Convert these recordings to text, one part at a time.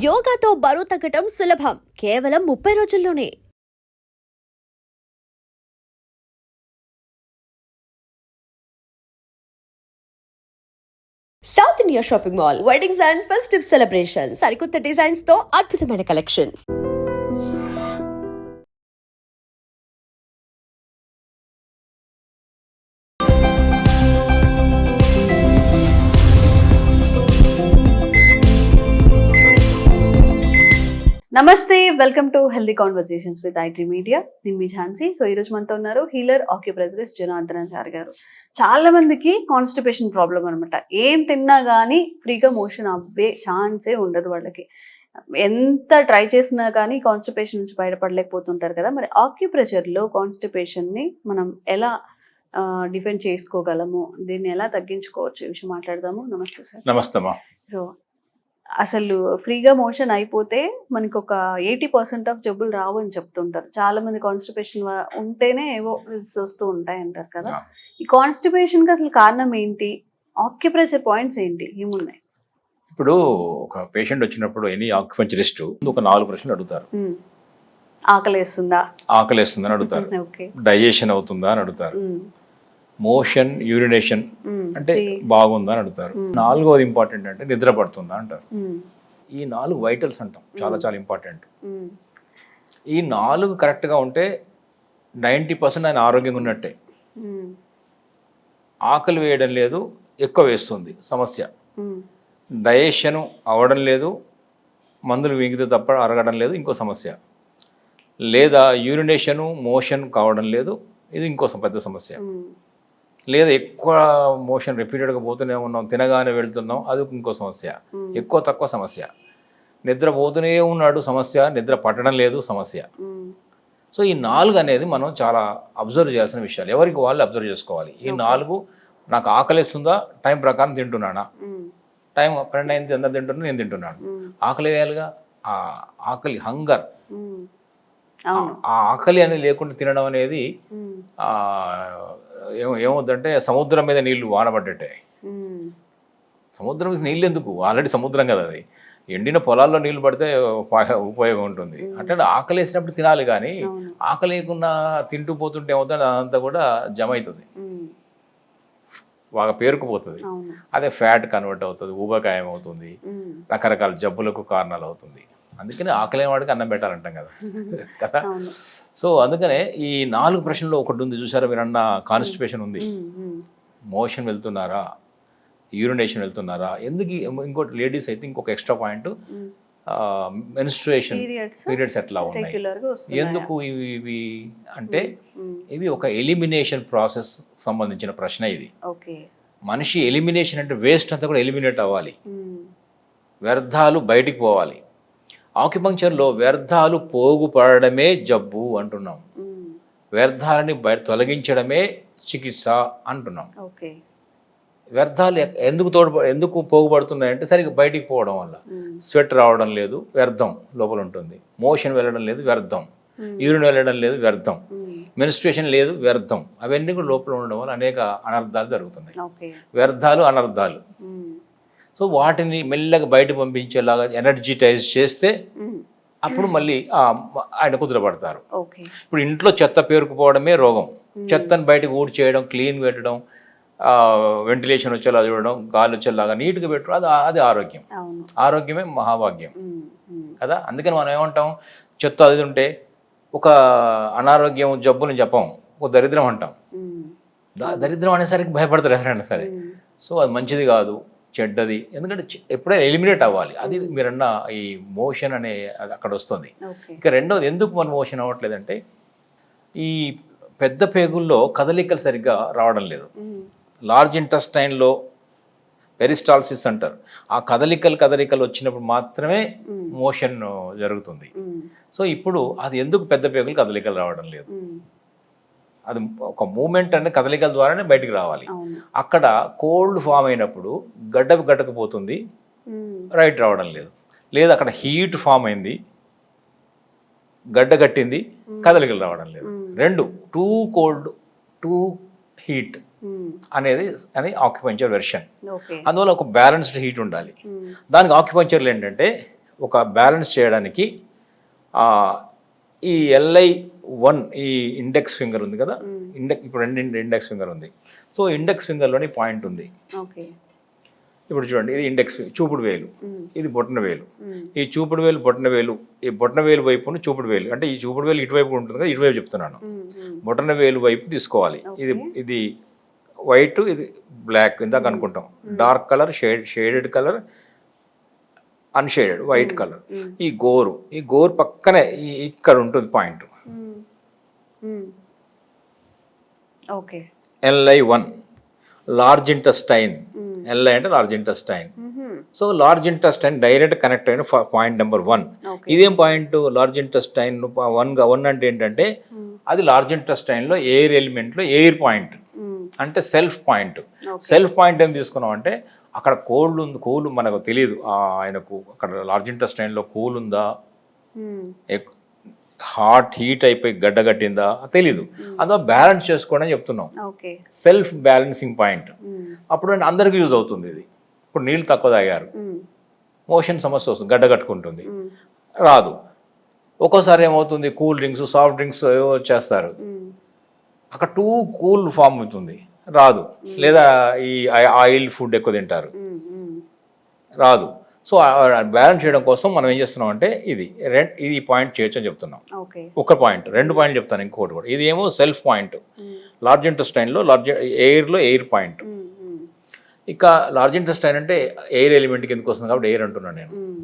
యోగాతో బరువు తగ్గటం సులభం. కేవలం ముప్పై రోజుల్లోనే. South India shopping mall. Weddings and festive celebration సరికొత్త డిజైన్స్తో అద్భుతమైన కలెక్షన్ నమస్తే welcome to healthy conversations with IT media నేను మీ ఝాన్సీ. సో ఈరోజు మనతో ఉన్నారు హీలర్ ఆక్యుప్రెజరిస్ట్ జనార్దనాచారి గారు. చాలా మందికి కాన్స్టిపేషన్ ప్రాబ్లం అనమాట ఏం తిన్నా కానీ ఫ్రీగా మోషన్ అవ్వే ఛాన్సే ఉండదు వాళ్ళకి. ఎంత ట్రై చేసినా కానీ కాన్స్టిపేషన్ నుంచి బయటపడలేకపోతుంటారు కదా. మరి ఆక్యుప్రెషర్లో కాన్స్టిపేషన్ని మనం ఎలా డిఫెండ్ చేసుకోగలము? దీన్ని ఎలా తగ్గించుకోవచ్చు? ఈ విషయం మాట్లాడదాము. నమస్తే సార్. నమస్తమ్మా సో అసలు ఫ్రీగా మోషన్ అయిపోతే మనకి ఒక ఎయిటీ పర్సెంట్ ఆఫ్ జబ్బులు రావు అని చెప్తుంటారు. చాలా మంది కాన్స్టిపేషన్ ఉంటేనే ఏవో వస్తూ ఉంటాయి అంటారు కదా ఈ కాన్స్టిపేషన్కి అసలు కారణం ఏంటి? ఆక్యుప్రెషర్ పాయింట్స్ ఏంటి? ఏమున్నాయి? ఇప్పుడు ఒక పేషెంట్ వచ్చినప్పుడు ఎనీ ఆక్యుపెంచరిస్ట్ ఒక నాలుగు ప్రశ్నలు అడుగుతారు. ఉమ్. ఆకలి వేస్తుందా ఆకలిస్తుందని అడుగుతారు. ఓకే. డైజెషన్ అవుతుందా అని అడుగుతారు. మోషన్ యూరినేషన్ అంటే బాగుందా అని అడుగుతారు. నాలుగోది ఇంపార్టెంట్ అంటే నిద్ర పడుతుందా అంటారు. ఈ నాలుగు వైటల్స్ అంటాం. చాలా చాలా ఇంపార్టెంట్. ఈ నాలుగు కరెక్ట్గా ఉంటే నైంటీ పర్సెంట్ ఆయన ఆరోగ్యంగా ఉన్నట్టే. ఆకలి వేయడం లేదు ఎక్కువ వేస్తుంది. సమస్య. డైజెషన్ అవ్వడం లేదు మందులు మిగితే తప్ప అరగడం లేదు ఇంకో సమస్య. లేదా యూరినేషను మోషన్ కావడం లేదు ఇది ఇంకో పెద్ద సమస్య. లేదా ఎక్కువ మోషన్ రిపీటెడ్గా పోతూనే ఉన్నాం తినగానే వెళ్తున్నాం అది ఇంకో సమస్య. ఎక్కువ తక్కువ సమస్య. నిద్ర పోతూనే ఉన్నాడు సమస్య నిద్ర పట్టడం లేదు సమస్య. సో ఈ నాలుగు అనేది మనం చాలా అబ్జర్వ్ చేయాల్సిన విషయాలు. ఎవరికి వాళ్ళు అబ్జర్వ్ చేసుకోవాలి. ఈ నాలుగు నాకు ఆకలిస్తుందా? టైం ప్రకారం తింటున్నానా? టైం పన్నెండు అయింది అందరు తింటున్నా నేను తింటున్నాను. ఆకలి వేయాలిగా? ఆ ఆకలి హంగర్. ఆ ఆకలి అనేది లేకుండా తినడం అనేది ఏమవుద్దంటే సముద్రం మీద నీళ్ళు వానబడ్డట్టే. సముద్రం మీద నీళ్ళు ఎందుకు ఆల్రెడీ సముద్రం కదా అది. ఎండిన పొలాల్లో నీళ్ళు పడితే ఉప- ఉపయోగం ఉంటుంది. అంటే ఆకలి వేసినప్పుడు తినాలి కానీ ఆకలి లేకుండా తింటూ పోతుంటే ఏమవుతుంది? అదంతా కూడా జమ అవుతుంది. బాగా పేరుకుపోతుంది. అదే ఫ్యాట్ కన్వర్ట్ అవుతుంది ఊబకాయం అవుతుంది. రకరకాల జబ్బులకు కారణాలు అవుతుంది. అందుకని ఆకలి వాడికి అన్నం పెట్టాలంటాం కదా. కదా? సో అందుకనే ఈ నాలుగు ప్రశ్నలో ఒకటి ఉంది చూసారా మీరు అన్న కాన్స్టిపేషన్ ఉంది. మోషన్ వెళ్తున్నారా? యూరినేషన్ వెళ్తున్నారా? ఎందుకు ఇంకోటి లేడీస్ అయితే ఇంకొక ఎక్స్ట్రా పాయింట్. మెన్స్ట్రుయేషన్ పీరియడ్స్ ఎట్లా ఉన్నాయి? ఎందుకు ఇవి ఇవి అంటే ఇవి ఒక ఎలిమినేషన్ ప్రాసెస్ సంబంధించిన ప్రశ్న ఇది. మనిషి ఎలిమినేషన్ అంటే వేస్ట్ అంతా కూడా ఎలిమినేట్ అవ్వాలి. వ్యర్థాలు బయటికి పోవాలి. ఆక్యుపంక్చర్లో వ్యర్థాలు పోగుపడమే జబ్బు అంటున్నాం. వ్యర్థాలని బయట తొలగించడమే చికిత్స అంటున్నాం. వ్యర్థాలు ఎందుకు తోడు ఎందుకు పోగుపడుతున్నాయంటే సరిగ్గా బయటికి పోవడం వల్ల. స్వెట్ రావడం లేదు వ్యర్థం లోపల ఉంటుంది మోషన్ వెళ్ళడం లేదు వ్యర్థం. యూరిన్ వెళ్ళడం లేదు వ్యర్థం. మెనిస్ట్రేషన్ లేదు వ్యర్థం. అవన్నీ కూడా లోపల ఉండడం వల్ల అనేక అనర్థాలు జరుగుతున్నాయి. వ్యర్థాలు అనర్థాలు. సో వాటిని మెల్లగా బయట పంపించేలాగా ఎనర్జిటైజ్ చేస్తే అప్పుడు మళ్ళీ ఆయన కుదురపడతారు. ఇప్పుడు ఇంట్లో చెత్త పేరుకుపోవడమే రోగం. చెత్తను బయటకు ఊడి చేయడం క్లీన్ పెట్టడం వెంటిలేషన్ వచ్చేలా చూడడం గాలి వచ్చేలాగా నీట్గా పెట్టడం అది అది ఆరోగ్యం. ఆరోగ్యమే మహాభాగ్యం. కదా? అందుకని మనం ఏమంటాం? చెత్త అది ఉంటే ఒక అనారోగ్యం జబ్బుని చెప్పం ఒక దరిద్రం అంటాం. దరిద్రం అనేసరికి భయపడతారు ఎవరైనా సరే. సో అది మంచిది కాదు. చెడ్డది. ఎందుకంటే ఎప్పుడైనా ఎలిమినేట్ అవ్వాలి. అది మీరన్న ఈ మోషన్ అనే అక్కడ వస్తుంది. ఇక రెండోది ఎందుకు మన మోషన్ అవ్వట్లేదంటే ఈ పెద్ద పేగుల్లో కదలికలు సరిగ్గా రావడం లేదు. లార్జ్ ఇంటెస్టైన్లో పెరిస్టాల్సిస్ అంటారు. ఆ కదలికలు కదలికలు వచ్చినప్పుడు మాత్రమే. మోషన్ జరుగుతుంది. సో ఇప్పుడు అది ఎందుకు పెద్ద పేగులు కదలికలు రావడం లేదు. అది ఒక మూమెంట్ అంటే కదలికల ద్వారానే బయటికి రావాలి. అక్కడ కోల్డ్ ఫామ్ అయినప్పుడు గడ్డ గడ్డకపోతుంది. రైట్ రావడం లేదు. లేదా అక్కడ హీట్ ఫామ్ అయింది. గడ్డ కట్టింది. కదలికలు రావడం లేదు. రెండు టూ కోల్డ్ టూ హీట్. అనేది అని ఆక్యుపంచర్ వెర్షన్. అందువల్ల ఒక బ్యాలెన్స్డ్ హీట్ ఉండాలి. దానికి ఆక్యుపంచర్లు ఏంటంటే ఒక బ్యాలెన్స్ చేయడానికి ఈ ఎల్ఐ వన్ ఈ ఇండెక్స్ ఫింగర్ ఉంది కదా? ఇండెక్స్ ఇప్పుడు రెండు ఇండెక్స్ ఫింగర్ ఉంది. సో ఇండెక్స్ ఫింగర్లోని పాయింట్ ఉంది. ఓకే ఇప్పుడు చూడండి ఇది ఇండెక్స్ చూపుడు వేలు. మ్మ్. ఇది బొట్టన వేలు. మ్మ్. ఈ చూపుడు వేలు బొట్టన వేలు ఈ బొట్టన వేలు వైపును చూపుడు వేలు. అంటే ఈ చూపుడు వేలు ఇటువైపు ఉంటుంది కదా ఇటువైపు చెప్తున్నాను. బొటన వేలు వైపు తీసుకోవాలి. ఇది ఇది వైట్ ఇది బ్లాక్ ఇందాక అనుకుంటాం. Dark colour shade shaded colour unshaded white colour ఈ గోరు ఈ గోరు పక్కనే ఈ ఇక్కడ ఉంటుంది point. Okay LI one large intestine. LI అంటే large intestine. So large intestine direct connect అయిన పాయింట్ నెంబర్ వన్ ఇదేం point large intestine one one అంటే ఏంటంటే మ్మ్. అది లార్జ్ ఇంటెస్టైన్లో ఎయిర్ ఎలిమెంట్లో ఎయిర్ పాయింట్. అంటే సెల్ఫ్ పాయింట్. సెల్ఫ్ పాయింట్ ఏం తీసుకున్నాం అంటే అక్కడ కోల్డ్ ఉంది కూల్ మనకు తెలియదు ఆయనకు అక్కడ లార్జ్ ఇంటెస్టైన్లో కూల్ ఉందా. హాట్ హీట్ అయిపోయి గడ్డ కట్టిందా? తెలీదు. అందులో బ్యాలెన్స్ చేసుకోండి అని చెప్తున్నాం. Self balancing point. అప్పుడు అందరికీ యూజ్ అవుతుంది ఇది. ఇప్పుడు నీళ్ళు తక్కువ తాగారు. మోషన్ సమస్య వస్తుంది గడ్డ కట్టుకుంటుంది. రాదు. ఒక్కోసారి ఏమవుతుంది? కూల్ డ్రింక్స్ సాఫ్ట్ డ్రింక్స్ ఏవో చేస్తారు. అక్కడ టూ కూల్ ఫామ్ అవుతుంది. రాదు. లేదా ఈ ఆయి- ఆయిల్ ఫుడ్ ఎక్కువ తింటారు. రాదు. సో బ్యాలెన్స్ చేయడం కోసం మనం ఏం చేస్తున్నాం అంటే ఇది రెడ్ ఇది పాయింట్ చేయొచ్చు అని చెప్తున్నాం. ఒక పాయింట్ రెండు పాయింట్ చెప్తాను ఇంకోటి కూడా. ఇది ఏమో సెల్ఫ్ పాయింట్. లార్జ్ ఇంటెస్టైన్లో లార్జ్ ఎయిర్లో ఎయిర్ పాయింట్. ఇక లార్జ్ ఇంటెస్టైన్ అంటే ఎయిర్ ఎలిమెంట్ కిందకి వస్తుంది కాబట్టి ఎయిర్ అంటున్నాను నేను.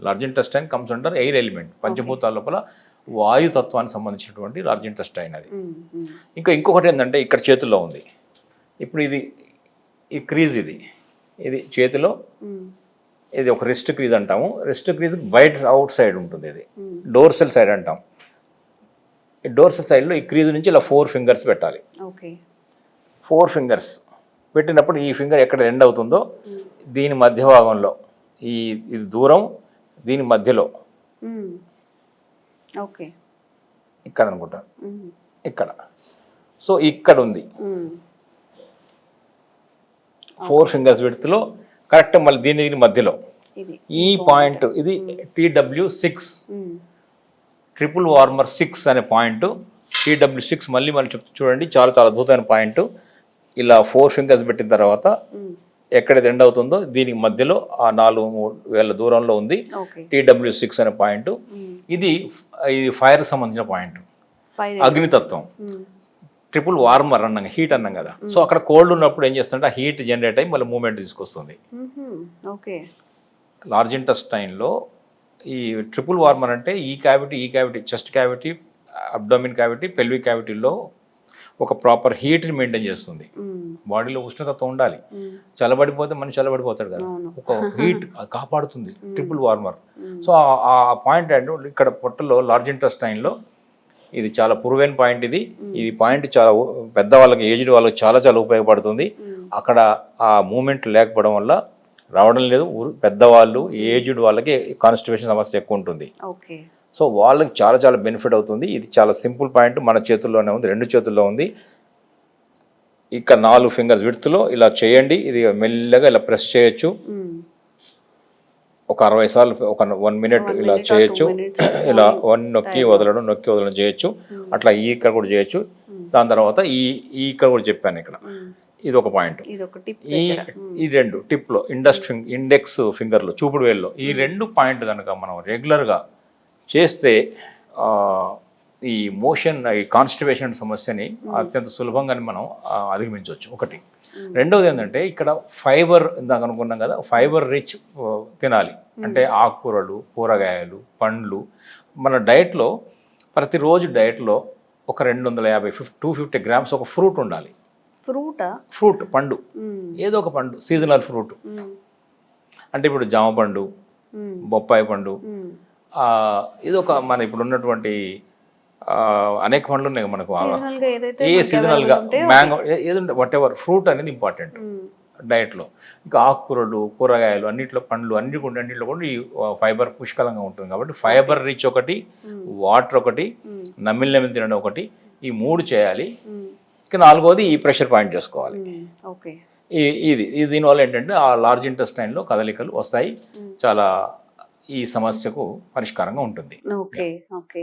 Large intestine comes under air element. పంచభూతాల లోపల వాయుతత్వానికి సంబంధించినటువంటి లార్జ్ ఇంటెస్టైన్ అది. ఇంకా ఇంకొకటి ఏంటంటే ఇక్కడ చేతుల్లో ఉంది. ఇప్పుడు ఇది ఈ క్రీజ్ ఇది ఇది చేతిలో. ఇది ఒక రిస్ట్ క్రీజ్ అంటాము రిస్ట్ క్రీజ్ బయట అవుట్ సైడ్ ఉంటుంది ఇది. డోర్సెల్ సైడ్ అంటాం ఈ డోర్సెల్ సైడ్లో ఈ క్రీజ్ నుంచి ఇలా ఫోర్ ఫింగర్స్ పెట్టాలి ఓకే ఫోర్ ఫింగర్స్ పెట్టినప్పుడు ఈ ఫింగర్ ఎక్కడ ఎండ్ అవుతుందో. దీని మధ్య భాగంలో ఈ ఇది దూరం దీని మధ్యలో. ఓకే ఇక్కడ అనుకుంటా మ్మ్. ఇక్కడ సో ఇక్కడ ఉంది. ఫోర్ ఫింగర్స్ విడుతులో కరెక్ట్ మళ్ళీ దీని దీని మధ్యలో ఈ పాయింట్ ఇది TW six. Triple warmer six అనే పాయింట్. టీడబ్ల్యూ సిక్స్ మళ్ళీ మళ్ళీ చెప్తూ చూడండి చాలా చాలా అద్భుతమైన పాయింట్. ఇలా ఫోర్ ఫింగర్స్ పెట్టిన తర్వాత. ఎక్కడైతే ఎండ్ అవుతుందో దీనికి మధ్యలో ఆ నాలుగు మూడు వేల దూరంలో ఉంది టీడబ్ల్యూ సిక్స్ అనే పాయింట్. ఇది ఇది ఫైర్ సంబంధించిన పాయింట్. అగ్నితత్వం. ట్రిపుల్ వార్మర్ అన్నాం హీట్ అన్నాం కదా. సో అక్కడ కోల్డ్ ఉన్నప్పుడు ఏం చేస్తుంటే ఆ హీట్ జనరేట్ అయ్యి మళ్ళీ మూమెంట్ తీసుకొస్తుంది. లార్జ్ ఇంటెస్టైన్లో ఈ ట్రిపుల్ వార్మర్ అంటే ఈ క్యావిటీ ఈ cavity chest cavity abdomen cavity pelvic క్యావిటీలో ఒక ప్రాపర్ హీట్ని మెయింటైన్ చేస్తుంది. బాడీలో ఉష్ణతత్వం ఉండాలి. చల్లబడిపోతే మనిషి చల్లబడిపోతాడు కదా. ఒక హీట్ కాపాడుతుంది ట్రిపుల్ వార్మర్. సో ఆ- ఆ పాయింట్ అంటే ఇక్కడ పొట్టలో లార్జ్ ఇంటెస్టైన్లో ఇది చాలా పురువైన పాయింట్ ఇది. ఇది పాయింట్ చాలా పెద్ద వాళ్ళకి ఏజ్డ్ వాళ్ళకి చాలా చాలా ఉపయోగపడుతుంది. అక్కడ ఆ మూమెంట్ లేకపోవడం వల్ల రావడం లేదు. ఊరు- పెద్దవాళ్ళు ఏజ్డ్ వాళ్ళకి కాన్స్టిపేషన్ సమస్య ఎక్కువ ఉంటుంది. ఓకే. సో వాళ్ళకి చాలా చాలా బెనిఫిట్ అవుతుంది. ఇది చాలా సింపుల్ పాయింట్. మన చేతుల్లోనే ఉంది రెండు చేతుల్లో ఉంది. ఇక్కడ నాలుగు ఫింగర్స్ విడుతులో ఇలా చేయండి. ఇది మెల్లగా ఇలా ప్రెస్ చేయొచ్చు. ఒక అరవై సార్లు ఒక వన్ మినిట్ ఇలా చేయొచ్చు. ఇలా వన్ నొక్కి వదలడం నొక్కి వదలడం చేయొచ్చు. అట్లా ఈ ఇక్కడ కూడా చేయొచ్చు. దాని తర్వాత ఈ ఈ ఇక్కడ కూడా చెప్పాను ఇక్కడ. ఇది ఒక పాయింట్ ఒక టిప్ ఈ ఈ రెండు టిప్లో ఇండస్ ఇండెక్స్ ఫింగర్లో చూపుడు వేల్లో ఈ రెండు పాయింట్ కనుక మనం రెగ్యులర్గా చేస్తే ఈ మోషన్ ఈ కాన్స్టిపేషన్ సమస్యని అత్యంత సులభంగానే మనం అధిగమించవచ్చు. ఒకటి. రెండవది ఏంటంటే ఇక్కడ ఫైబర్ ఇందాక అనుకున్నాం కదా ఫైబర్ రిచ్ తినాలి. అంటే ఆకుకూరలు కూరగాయలు పండ్లు. మన డైట్లో ప్రతిరోజు డైట్లో ఒక రెండు వందల యాభై ఫిఫ్ టూ ఫిఫ్టీ గ్రామ్స్ ఒక ఫ్రూట్ ఉండాలి. ఫ్రూటా? ఫ్రూట్ పండు. ఏదో ఒక పండు సీజనల్ ఫ్రూట్. అంటే ఇప్పుడు జామ పండు. బొప్పాయి పండు ఇది ఒక మన ఇప్పుడు ఉన్నటువంటి అనేక పండ్లు ఉన్నాయి మనకు ఏ మనకి సీజనల్గా available ఉంటే మ్యాంగో ఏదంటే వాట్ ఎవర్ ఫ్రూట్ అనేది ఇంపార్టెంట్. డైట్లో. ఇంకా ఆకుకూరలు కూరగాయలు అన్నిట్లో పండ్లు అన్ని కూడా అన్నిట్లో కూడా ఈ ఫైబర్ పుష్కలంగా ఉంటుంది కాబట్టి ఫైబర్ రిచ్ ఒకటి వాటర్ ఒకటి మ్మ్. నమిలి నమిలి తినడం ఒకటి ఈ మూడు చేయాలి. ఇక నాలుగోది ఈ ప్రెషర్ పాయింట్ చేసుకోవాలి. ఇది దీనివల్ల ఏంటంటే ఆ లార్జ్ ఇంటెస్టైన్లో కదలికలు వస్తాయి. చాలా ఈ సమస్యకు పరిష్కారంగా ఉంటుంది. Okay okay.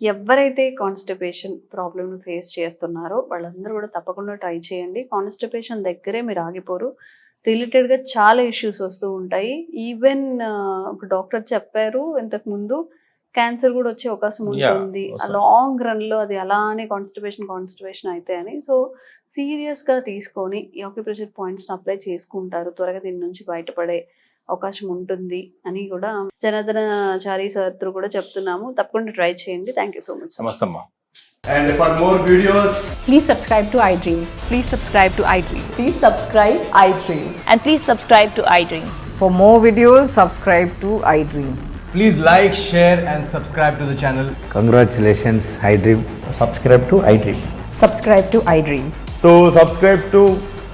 ఎవరైతే కాన్స్టిపేషన్ ప్రాబ్లమ్ ఫేస్ చేస్తున్నారో వాళ్ళందరూ కూడా తప్పకుండా ట్రై చేయండి. కాన్స్టిపేషన్ దగ్గరే మీరు ఆగిపోరు. రిలేటెడ్గా చాలా ఇష్యూస్ వస్తూ ఉంటాయి. ఈవెన్ ఒక డాక్టర్ చెప్పారు ఇంతకు ముందు క్యాన్సర్ కూడా వచ్చే అవకాశం ఉంటుంది. లాంగ్ రన్లో అది అలానే కాన్స్టిపేషన్ కాన్స్టిపేషన్ అయితే అని. సో సీరియస్గా తీసుకొని ఆక్యుప్రెషర్ పాయింట్స్ అప్లై చేసుకుంటారు. త్వరగా దీని నుంచి బయటపడే అవకాశం ఉంటుంది అని కూడా జనార్దనాచారి సార్ కూడా చెప్తున్నాము తప్పకుండా ట్రై చేయండి thank you so much And for more videos, Please subscribe to iDream. Please subscribe to iDream. Please subscribe iDream. And please subscribe to iDream. For more videos, subscribe to iDream. please like, share, and subscribe to the channel. Congratulations, iDream. subscribe to iDream. Subscribe to iDream. So, subscribe to